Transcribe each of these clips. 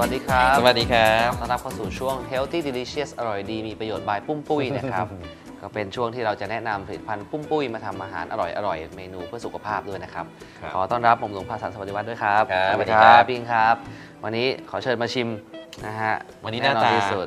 วัสดีครับสวัสดีครับต้อนรับเข้าสู่ช่วง Healthy Delicious อร่อยดีมีประโยชน์บายปุ้มปุ้ยนะครับ ก็เป็นช่วงที่เราจะแนะนำผลิตภัณฑ์ปุ้มปุ้ยมาทำอาหารอร่อยอร่อยเมนูเพื่อสุขภาพด้วยนะครับครับขอต้อนรับผมหลวงภาสันสวัสดิวัฒน์ด้วยครับครับสวัสดีสวัสดีครับ พี่อิงครับ วันนี้ขอเชิญมาชิมนะฮะวันนี้หน้าแอตาที่สุด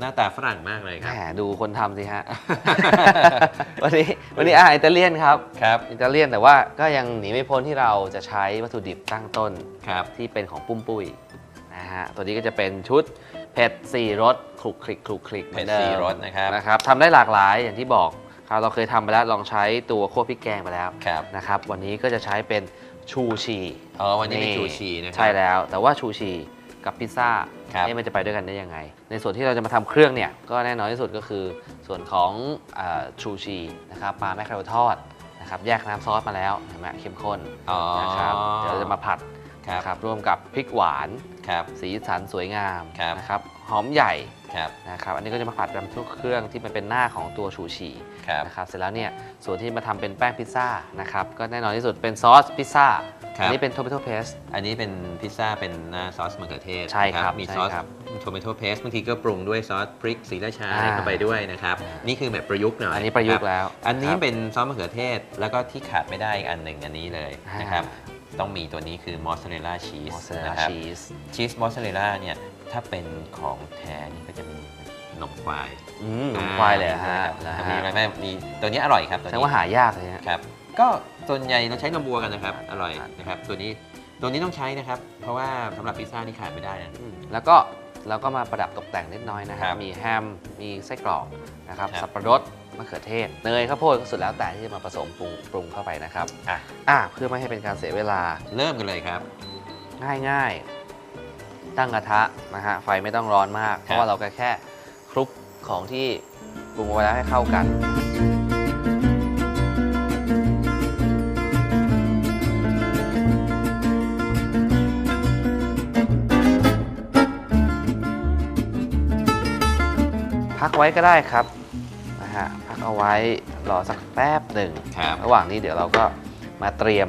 หน้าตาฝรั่งมากเลยคแหรับมดูคนทำสิฮะ วันนี้วันนี้อาหารอิตาเลียนครับ ครับอิตาเลียนแต่ว่าก็ยังหนีไม่พ้นที่เราจะใช้วัตถุดิบตั้งต้นครับที่เป็นของปุ้มปุ้ย นะฮะ ตัวนี้ก็จะเป็นชุดเผ็ดสี่รสคลุกคลิกคลุกคลิกเผ็ดหมือนสี่มรสนะครับนะครับทำได้หลากหลายอย่างที่บอกครับเราเคยทำไปแล้วลองใช้ตัวคั่วพริกแกงไปแล้วครับ นะครับ วันนี้ก็จะใช้เป็นชูชีอ๋อวันนี้เป็นชูชีนะครัใช่แล้ว แต่ว่าชูชีกับพิซซ่าครับเอ๊ะมันจะไปด้วยกันได้ยังไง ในส่วนที่เราจะมาทำเครื่องเนี่ยก็แน่นอนที่สุดก็คือส่วนของเออชูชีนะครับปลาแมคเคาเรลทอดนะครับแยกน้ำซอสมาแล้วเห็นไหมเข้มข้น อ๋อ นะครับเดี๋ยวเราจะมาผัด ครับนะครับร่วมกับพริกหวานครับสีสันสวยงามครับนะครับหอมใหญ่ครับนะครับอันนี้ก็จะมาผัดกับทุกเครื่องที่มันเป็นหน้าของตัวชูชีครับนะครับเสร็จแล้วเนี่ยส่วนที่มาทำเป็นแป้งพิซซ่านะครับก็แน่นอนที่สุดเป็นซอสพิซซ่าครับอันี้เป็น tomato paste อันนี้เป็นพิซซ่าเป็นหน้าซอสมะเขือเทศใช่ครับนะมีใช่ซอสครับโทเมโตเพสบางทีก็ปรุงด้วยซอสพริกสีราชาอ่าเข้าไปด้วยนะครับนี่คือแบบประยุกต์หน่อยอันนี้ประยุกต์คบแล้ว อันนี้ครับเป็นซอสมะเขือเทศแล้วก็ที่ขาดไม่ได้อีกอันหนึ่งอันนี้เลยนะครับ ต้องมีตัวนี้คือมอสซาเรลล่าชีสมอสซาเรลนะล่าครับชีสชีสมอสซาเรลล่าเนี่ยถ้าเป็นของแท้นี่ก็จะมีนมควายอืมหนมควายเลยเหรอฮะนะนะมีฮะอะไรไหมมีตัวนี้อร่อยครับตัวแสดนี้งว่าหายากเลยฮะ ครับ ก็ส่วนใหญ่เราใช้นมวัวกันนะครับ อร่อยครับนะครับ ตัวนี้ตัวนี้ต้องใช้นะครับ เพราะว่าสำหรับพิซซ่านี่ขาดไม่ได้นะ อืมแล้วก็เราก็มาประดับตกแต่งนิดน้อยนะครัครับบ มีแฮม มีไส้กรอกนะครับ ครับสับปะรด มะเขือเทศ เนยข้าวโพดก็สุดแล้วแต่ที่จะมาผสมปรุงปรุงเข้าไปนะครับอะ อะเพื่อไม่ให้เป็นการเสียเวลาเริ่มกันเลยครับ ง่ายๆ ตั้งกระทะนะฮะไฟไม่ต้องร้อนมาก เพครับราะว่าเราก็แค่คลุกของที่ปรุงเอาไว้แล้วให้เข้ากัน พักไว้ก็ได้ครับ นะฮะพักเอาไว้รอสักแป๊บหนึ่งครับระหว่างนี้เดี๋ยวเราก็มาเตรียม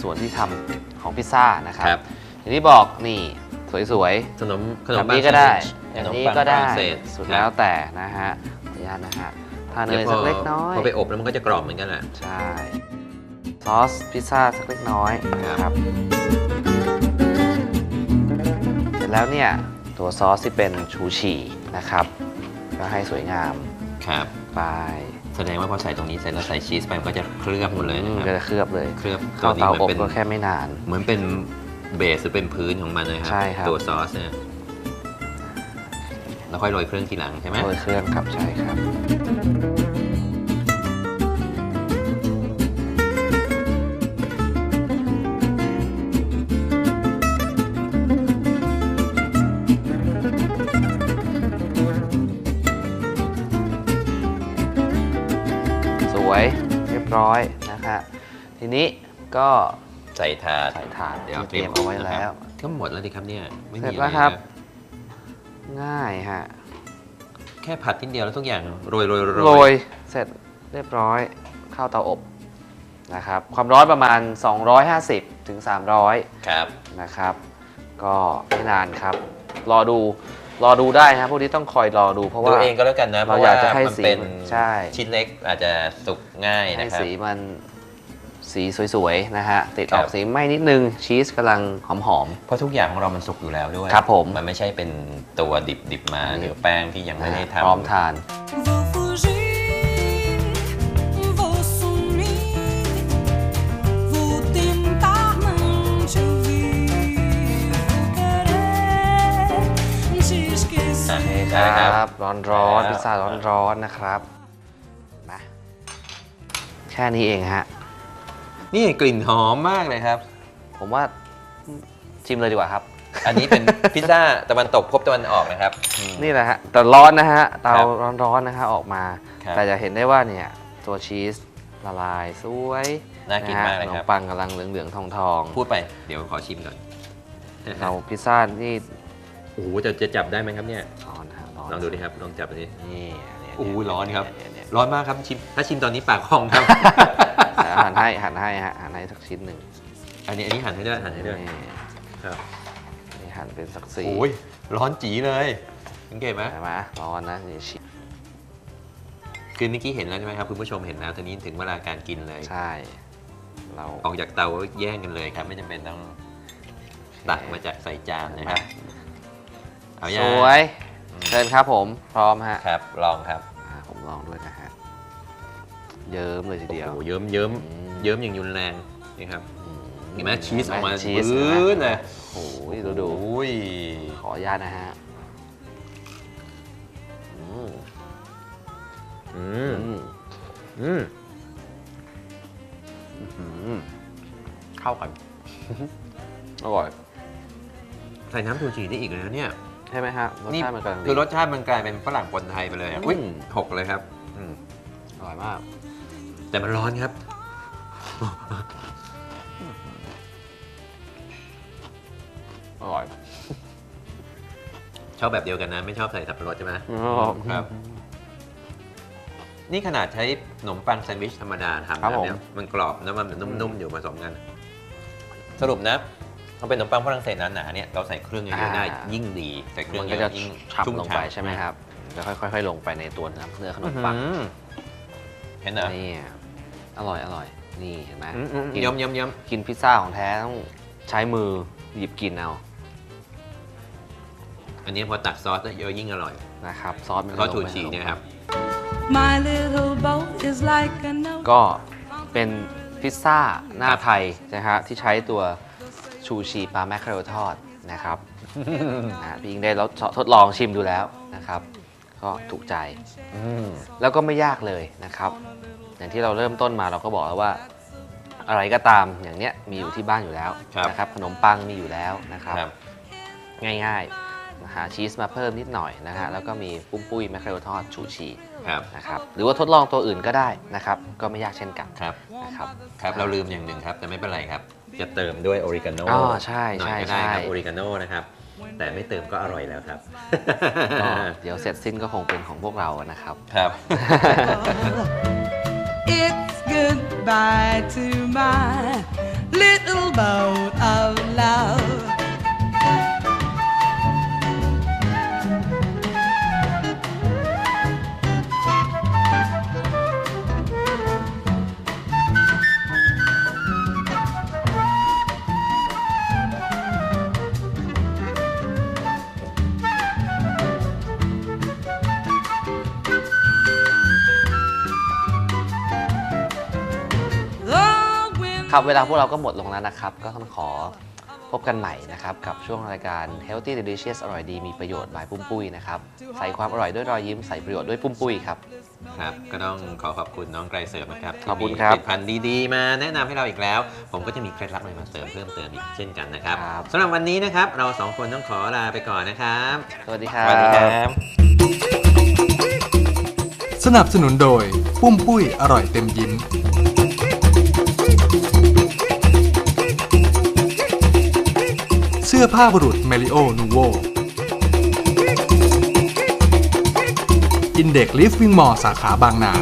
ส่วนที่ทำของพิซซ่านะครัครับบอย่างที่บอกนี่สวยขนมขๆนแบมบปังนี้ก็ได้แซอนด์วิชย่างนี้ขมปัก็ได้ฝรั่งเศสสุดครับแล้วแต่นะฮะขออนุญาตนะฮะทานเนดี๋ยวพสักเล็กน้อย พอไปอบแล้วมันก็จะกรอบเหมือนกันแหละ ใช่ ซอสพิซซ่าสักเล็กน้อยนะครับ เสร็จแล้วเนี่ย ตัวซอสที่เป็นชูชีนะครับ ก็ให้สวยงาม ครับ ไป แสดงว่าพอใส่ตรงนี้เสร็จแล้วใส่ชีสไปมันก็จะเคลือบหมดเลยอืนะมคก็รับจะเคลือบเลยเคลือบเข้าเตาตัวอบนี้หมืก็นเป็นแค่ไม่นาน เหมือนเป็นเบสหรือเป็นพื้นของมันเลยครัใช่ครับ ตัวซอสเนี่ยแล้วค่อยโรยเครื่องทีหลังใช่ไหมโรยเครื่องครับใช่ครับส รียบร้อยนะฮะทีนี้ก็ใส่ถาดใส่ถาดเดี๋ยวที่เตรียมเอาไว้แล้วก็หมดแล้วดิครับเนี่ยไม่เสร็มีจอะแล้วไรครับนะง่ายฮะแค่ผัดทีเดียวแล้วทุกอย่างโรยโรยโรยเสร็จเรียบร้อยเข้าเตาอบนะครับ ความร้อนประมาณ 250ถึง300 ครับนะครับ ก็ไม่นานครับ รอดู รอดูได้นะครับพวกนี้ต้องคอยรอดูเพราะดูว่าเองก็แล้วกันนะ เพเราราะอยาว่ากจะให้มันสีเป็นใช่ ชิ้นเล็กอาจจะสุกง่ายให้นะครับ สีมันสีสวยๆนะฮะติดครัอบอกสีไหม้นิดนึงชีสกำลังหอม เพราะทุกอย่างของเรามันสุกอยู่แล้วด้วยครับผม มันไม่ใช่เป็นตัวดิบดิบๆมาอันนี้หรือแป้งที่ยังๆไม่นะได้ฮะทำ พร้อมทาน Vou esquecer. ใช่ครับร้อนร้อนแล้ว พิซซ่าร้อนร้อนๆนะครับมาแค่นี้เองฮะ นี่กลิ่นหอมมากเลยครับ ผมว่าชิมเลยดีกว่าครับ อันนี้เป็น พิซซ่าตะวันตกพบตะวันออกนะครับอืม นี่แหละฮะแต่ร้อนนะฮะเตาครับร้อนๆนะฮะออกมา ครับ แต่จะเห็นได้ว่าเนี่ยตัวชีสละลายสวยน่ากินมากเลยะฮะขคนรับมปังกำลังเหลืองๆทองพูดไปเดี๋ยวขอชิมก่อนๆเราพิซซ่านี่โอ้โหจะจะจับได้ไหมครับเนี่ยร้อนนะฮะร้อน ลองดูดิครับลองจับดูดินี่เนี่ยโอ้โหร้อนครับเนี่ยเนี่ยร้อนมากครับชิมถ้าชิมตอนนี้ปากพองครับเนี่ยหั่นให้หั่นให้ฮะหั่นให้สักชิ้นหนึ่งอันนี้อันนี้หั่นให้ด้วยหั่นให้ด้วยนี่ครับนี่หั่นเป็นสักสี่โอ้ยร้อนจีเลยสังเกตไหมใช่ไหมร้อนนะนี่ชิมคือเมื่อกี้เห็นแล้วใช่ไหมครับคุณผู้ชมเห็นแล้วตอนนี้ถึงเวลาการกินเลย ใช่ เราออกจากเตาแย่งกันเลยครับ ไม่จำเป็นต้องตักมาจากใส่จานนะครับ เอาสย่างวย เชิญครับผมพร้อมฮะครับ ลองครับอ่าผมลองด้วยนะฮะเยิ้มเลยทีเดียวโอ้โหเยิ้มเยิ้มอืมเยิ้มอย่างยุนแรงนี่ครับอืเห็นไหมชีสออกมาชีสปื้นเลยโอ้ยดูดูโอ้ยขออนุญาตนะฮะอืมอือืมมอืมอืมเข้ากัน อร่อย ใส่น้ำชูชีได้อีกเลยนะเนี่ยใช่ไหมฮะรสนี่ชาติมันกำลังดีคือรสชาติมันกลายเป็นฝรั่งปนไทยไปเลยอะอืมอุ้ยหกเลยครับอืมอร่อยมาก แต่มันร้อนครับ อร่อยชอบแบบเดียวกันนะ ไม่ชอบใส่สับปะรดใช่ไหมครับ นี่ขนาดใช้ขนมปังแซนด์วิชธรรมดาทำครับแบบผม เนี้ยมันกรอบแล้วมันนุ่มๆอยู่ผสมกัน สรุปนะ ถ้าเป็นขนมปังฝรั่งเศสหนาๆเนี่ยเราใส่เครื่องเยอะๆได้ยิ่งดีใส่เครื่องมันเยก็จะอะยิ่งฉับชุ่มลงไปฉ่ำใช่ไหมครับแล้วค่อยๆ ลงไปในตัวเนื้อเนื้อขนอื้อมหือปังเห็นเหรอนี่อร่อยอร่อยนี่เห็นไหมอืมอืมกินเยิ้มเยิ้มเยิ้มกินพิซซ่าของแท้ต้องใช้มือหยิบกินเอาอันนี้พอตักซอสเยอะยิ่งอร่อยนะครับ ซอสมันซอสลชูงไปชีเนี่ยครับ My little boat is like a note. ก็เป็นพิซซ่าหน้าไทยนะฮะที่ใช้ตัว ชูชีปลาแมคเคอเรลทอดนะครับนะฮะพี่ยิงได้ลดทดลองชิมดูแล้วนะครับ ก็ถูกใจอืมแล้วก็ไม่ยากเลยนะครับ อย่างที่เราเริ่มต้นมาเราก็บอกแล้วว่า อะไรก็ตามอย่างเนี้ยมีอยู่ที่บ้านอยู่แล้วครับนะครับ ขนมปังมีอยู่แล้วนะครับครับ ง่ายๆหาชีสมาเพิ่มนิดหน่อยนะฮะแล้วก็มีปุ้มปุ้ยแมคเคอเรลทอดชูชีครับนะครับหรือว่าทดลองตัวอื่นก็ได้นะครับ ก็ไม่ยากเช่นกันครับนะครับครับ เราลืมอย่างหนึ่งครับแต่ไม่เป็นไรครับ จะเติมด้วยออริกาโนอ๋อใช่หน่อยใช่ก็ได้ครับใช่ออริกาโนนะครับ แต่ไม่เติมก็อร่อยแล้วครับก็เดี๋ยวเสร็จสิ้นก็คงเป็นของพวกเรานะครับครับ It's goodbye to my little boat of love. ครับเวลาพวกเราก็หมดลงแล้วนะครับ ก็ต้องขอพบกันใหม่นะครับ กับช่วงรายการ Healthy Delicious อร่อยดีมีประโยชน์บายปุ้มปุ้ยนะครับ ใส่ความอร่อยด้วยรอยยิ้มใส่ประโยชน์ด้วยปุ้มปุ้ยครับ ครับ ก็ต้องขอขอบคุณน้องไกรเสริมนะครับที่ขอบคุณมีครับผลิตภัณฑ์ดีๆ มาแนะนำให้เราอีกแล้ว ผมก็จะมีเคล็ดลับอะไรมาเสริมเพิ่มเติมอีกเช่นกันนะครับครับ สำหรับวันนี้นะครับเราสองคนต้องขอลาไปก่อนนะครับสวัสดีครับ สวัสดีครับ สนับสนุนโดย ปุ้มปุ้ยอร่อยเต็มยิ้ม อผ้าบุรุษเมลิโอนูโวอินเด็กลิฟวิ่งมอสาขาบางนา